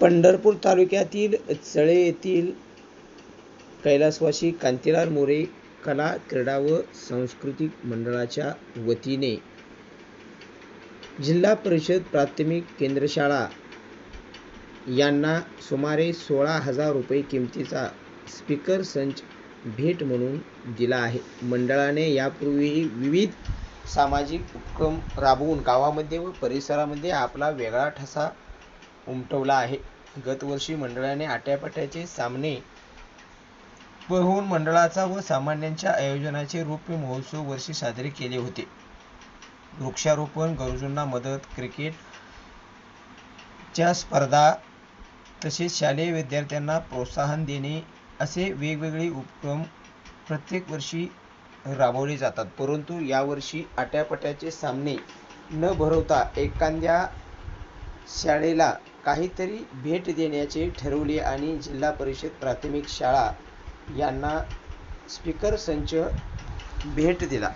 पंढरपूर तालुक्यातील चळे येथील कैलासवासी कांतीलाल मोरे कला क्रीडा व सांस्कृतिक मंडळाच्या वतीने जिल्हा परिषद प्राथमिक केंद्रशाळा यांना सुमारे सोळा हजार रुपये किमतीचा स्पीकर संच भेट म्हणून दिला आहे. मंडळाने यापूर्वीही विविध सामाजिक उपक्रम राबवून गावामध्ये व परिसरामध्ये आपला वेगळा ठसा उमटवला आहे. गतवर्षी मंडळाने आट्यापाट्याचे सामने भरवून मंडळाचा व सामान्यांच्या आयोजनाचे रौप्य महोत्सव वर्षी साजरे केले होते. वृक्षारोपण गरजूंना मदत क्रिकेटच्या स्पर्धा तसेच शालेय विद्यार्थ्यांना प्रोत्साहन देणे असे वेगवेगळे उपक्रम प्रत्येक वर्षी राबवले जातात. परंतु यावर्षी आट्यापाट्याचे सामने न भरवता एखाद्या शाळेला काहीतरी भेट देण्याचे ठरवले आणि जिल्हा परिषद प्राथमिक शाळा यांना स्पीकर संच भेट दिला.